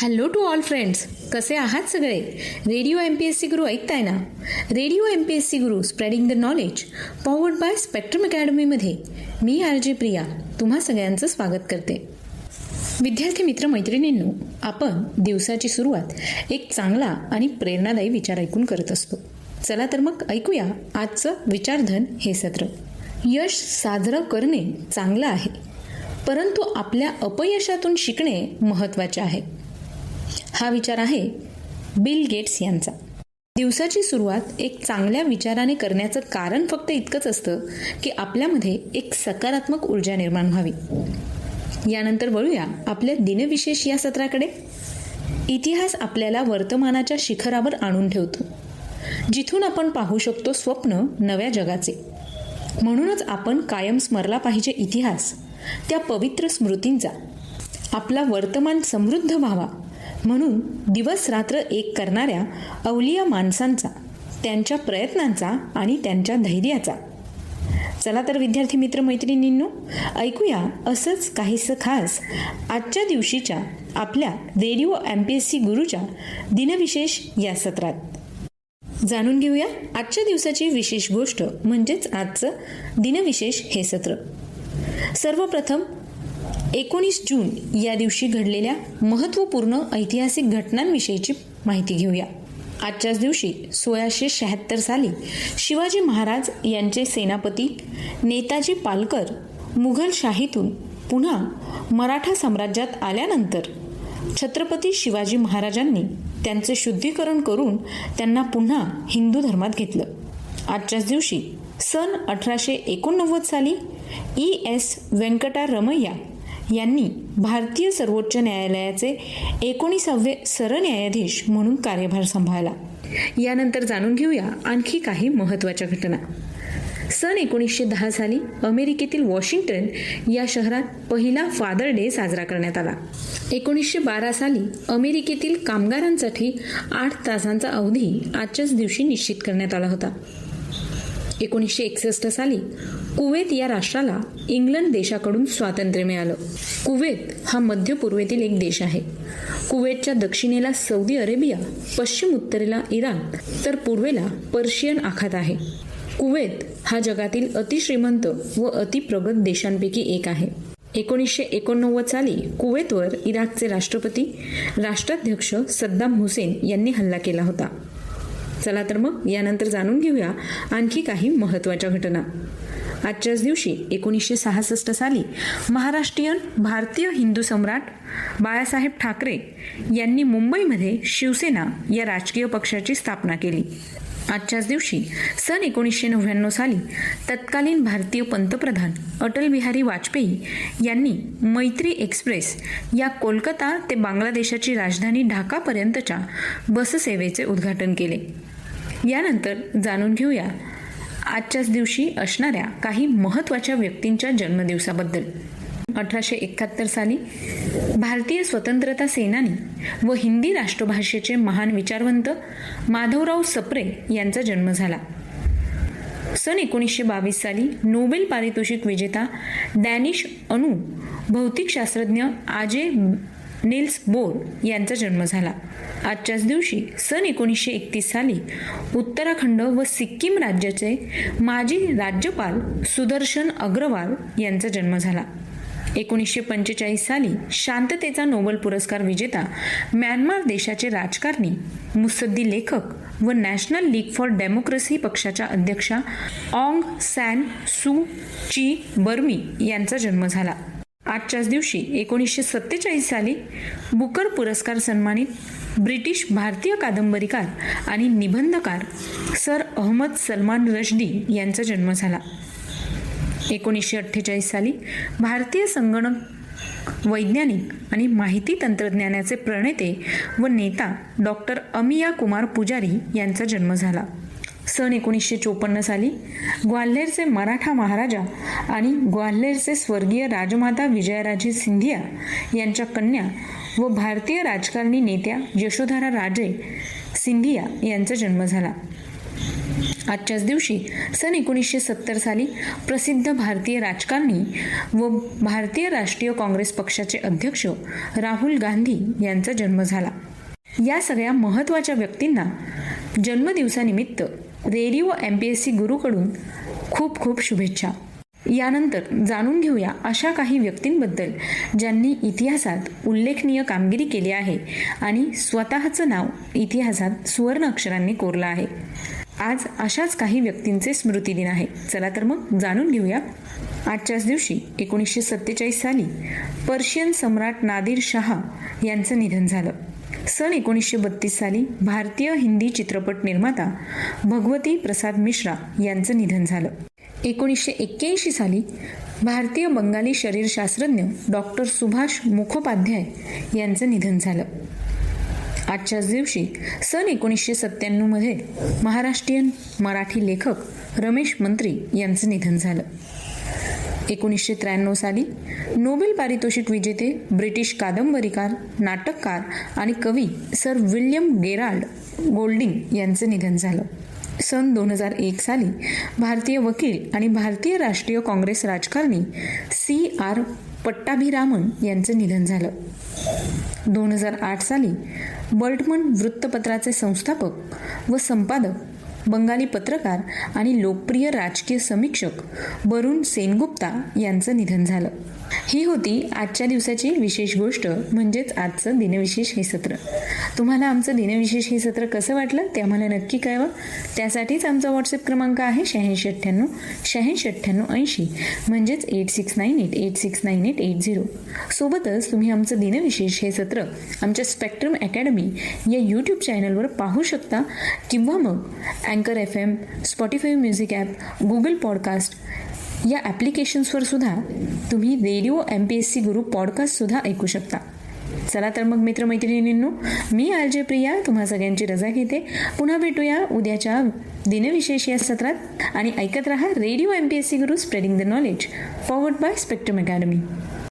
Hello to all friends कसे आहात सगळे? Radio M P S C Guru ऐकताय ना? Radio M P S C Guru spreading the knowledge powered by Spectrum अकॅडमीमध्ये मी R J Priya तुम्हा सगळ्यांचं स्वागत करते. विद्यार्थी मित्र मैत्रिणींनो आपण दिवसाची सुरुवात एक चांगला आणि प्रेरणादायी विचार ऐकून करत असतो. चला तर मग ऐकूया आजचं विचारधन हे सत्र. यश साजरं करणे चांगलं आहे परंतु आपल्या अपयशातून शिकणे महत्त्वाचे आहे. हा विचार आहे बिल गेट्स यांचा. दिवसाची सुरुवात एक चांगल्या विचाराने करण्याचं कारण फक्त इतकंच असतं की आपल्यामध्ये एक सकारात्मक ऊर्जा निर्माण व्हावी. यानंतर वळूया आपल्या दिनविशेष या सत्राकडे. इतिहास आपल्याला वर्तमानाच्या शिखरावर आणून ठेवतो. जिथून आपण पाहू शकतो स्वप्न नव्या जगाचे. म्हणूनच आपण कायम स्मरला पाहिजे इतिहास त्या पवित्र स्मृतींचा. आपला वर्तमान समृद्ध व्हावा. म्हणून दिवस रात्र एक करणाऱ्या अवलिया माणसांचा त्यांच्या प्रयत्नांचा आणि त्यांच्या धैर्याचा. चला तर विद्यार्थी मित्र मैत्रिणींनो ऐकूया असंच काहीसं खास आजच्या दिवशीच्या आपल्या radio M P S C गुरुच्या दिनविशेष या सत्रात. जाणून घेऊया आजच्या दिवसाची विशेष गोष्ट म्हणजेच आजचं दिनविशेष हे सत्र. सर्वप्रथम एकोणीस जून या दिवशी घडलेल्या महत्त्वपूर्ण ऐतिहासिक घटनांविषयीची माहिती घेऊया. आजच्याच दिवशी सोळाशे शहात्तर साली शिवाजी महाराज यांचे सेनापती नेताजी पालकर मुघलशाहीतून पुन्हा मराठा साम्राज्यात आल्यानंतर छत्रपती शिवाजी महाराजांनी त्यांचे शुद्धीकरण करून त्यांना पुन्हा हिंदू धर्मात घेतलं. आजच्याच दिवशी सन अठराशे एकोणनव्वद साली ई एस व्यंकटा रमैया यांनी भारतीय सर्वोच्च न्यायालयाचे एकोणीसावे सरन्यायाधीश म्हणून कार्यभार सांभाळला. यानंतर जाणून घेऊया आणखी काही महत्त्वाच्या घटना. सन एकोणीसशे दहा साली अमेरिकेतील वॉशिंग्टन या शहरात पहिला फादर डे साजरा करण्यात आला. एकोणीसशे बारा साली अमेरिकेतील कामगारांसाठी आठ तासांचा अवधी आजच्याच दिवशी निश्चित करण्यात आला होता. एकोणीसशे एकसष्ट साली कुवेत या राष्ट्राला इंग्लंड देशाकडून स्वातंत्र्य मिळालं. कुवेत हा मध्य पूर्वेतील एक देश आहे. कुवेतच्या दक्षिणेला सौदी अरेबिया पश्चिम उत्तरेला इराण तर पूर्वेला पर्शियन आखात आहे. कुवेत हा जगातील अतिश्रीमंत व अतिप्रगत देशांपैकी एक आहे. एकोणीसशे एकोणनव्वद साली कुवेतवर इराकचे राष्ट्रपती राष्ट्राध्यक्ष सद्दाम हुसेन यांनी हल्ला केला होता. चला तर मग यानंतर जाणून घेऊया आणखी काही महत्त्वाच्या घटना. आजच्याच दिवशी एकोणीसशे सहासष्ट साली महाराष्ट्रीयन भारतीय हिंदू सम्राट बाळासाहेब ठाकरे यांनी मुंबईमध्ये शिवसेना या राजकीय पक्षाची स्थापना केली. आजच्याच दिवशी सन एकोणीसशे नव्याण्णव साली तत्कालीन भारतीय पंतप्रधान अटल बिहारी वाजपेयी यांनी मैत्री एक्सप्रेस या कोलकाता ते बांगलादेशाची राजधानी ढाकापर्यंतच्या बससेवेचे उद्घाटन केले. यानंतर जाणून घेऊया आजच्याच दिवशी असणाऱ्या काही महत्त्वाच्या व्यक्तींच्या जन्मदिवसाबद्दल. अठराशे एकाहत्तर साली भारतीय स्वतंत्रता सेनानी व हिंदी राष्ट्रभाषेचे महान विचारवंत माधवराव सप्रे यांचा जन्म झाला. सन एकोणीसशे बावीस साली नोबेल पारितोषिक विजेता डॅनिश अणू भौतिकशास्त्रज्ञ आजे निल्स बोर यांचा जन्म झाला. आजच्याच दिवशी सन एकोणीसशे एकतीस साली उत्तराखंड व सिक्कीम राज्याचे माजी राज्यपाल सुदर्शन अग्रवाल यांचा जन्म झाला. एकोणीसशे पंचेचाळीस साली शांततेचा नोबेल पुरस्कार विजेता म्यानमार देशाचे राजकारणी मुसद्दी लेखक व नॅशनल लीग फॉर डेमोक्रेसी पक्षाच्या अध्यक्षा ऑंग सॅन सू ची बर्मी यांचा जन्म झाला. आजच्याच दिवशी एकोणीसशे सत्तेचाळीस साली बुकर पुरस्कार सन्मानित ब्रिटिश भारतीय कादंबरीकार आणि निबंधकार सर अहमद सलमान रशदी यांचा जन्म झाला. एकोणीसशे अठ्ठेचाळीस साली भारतीय संगणक वैज्ञानिक आणि माहिती तंत्रज्ञानाचे प्रणेते व नेता डॉक्टर अमिया कुमार पुजारी यांचा जन्म झाला. सन एकोणीसशे चोपन्न साली ग्वाल्हेरचे मराठा महाराजा आणि ग्वाल्हेरचे स्वर्गीय राजमाता विजयाराजे सिंधिया यांच्या कन्या व भारतीय राजकारणी नेत्या यशोधरा राजे सिंधिया यांचा जन्म झाला. आजच्याच दिवशी सन एकोणीसशे सत्तर साली प्रसिद्ध भारतीय राजकारणी व भारतीय राष्ट्रीय काँग्रेस पक्षाचे अध्यक्ष राहुल गांधी यांचा जन्म झाला. या सगळ्या महत्त्वाच्या व्यक्तींना जन्मदिवसानिमित्त radio M P S C गुरूकडून खूप खूप शुभेच्छा. यानंतर जाणून घेऊया अशा काही व्यक्तींबद्दल ज्यांनी इतिहासात उल्लेखनीय कामगिरी केली आहे आणि स्वतःचं नाव इतिहासात सुवर्ण अक्षरांनी कोरलं आहे. आज अशाच काही व्यक्तींचे स्मृतिदिन आहे. चला तर मग जाणून घेऊया. आजच्याच दिवशी एकोणीसशे सत्तेचाळीस साली पर्शियन सम्राट नादिर शहा यांचं निधन झालं. सन एकोणीसशे बत्तीस साली भारतीय हिंदी चित्रपट निर्माता भगवती प्रसाद मिश्रा यांचं निधन झालं. एकोणीसशे एक्क्याऐंशी साली भारतीय बंगाली शरीरशास्त्रज्ञ डॉक्टर सुभाष मुखोपाध्याय यांचं निधन झालं. आजच्याच दिवशी सन एकोणीसशे सत्त्याण्णवमध्ये महाराष्ट्रीयन मराठी लेखक रमेश मंत्री यांचं निधन झालं. एकोणीसशे त्र्याण्णव साली नोबेल पारितोषिक विजेते ब्रिटिश कादंबरीकार नाटककार आणि कवी सर विल्यम गेराल्ड गोल्डिंग यांचं निधन झालं. सन दोन हजार एक साली भारतीय वकील आणि भारतीय राष्ट्रीय काँग्रेस राजकारणी सी आर पट्टाभिरामन यांचं निधन झालं. दोन हजार आठ साली बर्टमन वृत्तपत्राचे संस्थापक व संपादक बंगाली पत्रकार आणि लोकप्रिय राजकीय समीक्षक वरुण सेनगुप्ता यांचं निधन झालं. ही होती आजच्या दिवसाची विशेष गोष्ट म्हणजेच आजचं दिनविशेष हे सत्र. तुम्हाला आमचं दिनविशेष हे सत्र कसं वाटलं ते आम्हाला नक्की कळवा. त्यासाठीच आमचा व्हॉट्सअप क्रमांक आहे शहाऐंशी अठ्ठ्याण्णव शहाऐंशी अठ्ठ्याण्णव ऐंशी म्हणजेच eight six nine eight eight six nine eight eight zero सोबतच तुम्ही आमचं दिनविशेष हे सत्र आमच्या स्पेक्ट्रम अकॅडमी या यूट्यूब चॅनलवर पाहू शकता किंवा मग अँकर F M Spotify music app Google podcast या ॲप्लिकेशन्सवर सुद्धा तुम्ही radio M P S C Guru पॉडकास्टसुद्धा ऐकू शकता. चला तर मग मित्रमैत्रिणींनो मी आर जे प्रिया तुम्हा सगळ्यांची रजा घेते. पुन्हा भेटूया उद्याच्या दिनविशेष या सत्रात. आणि ऐकत रहा radio M P S C Guru spreading the knowledge forward by Spectrum Academy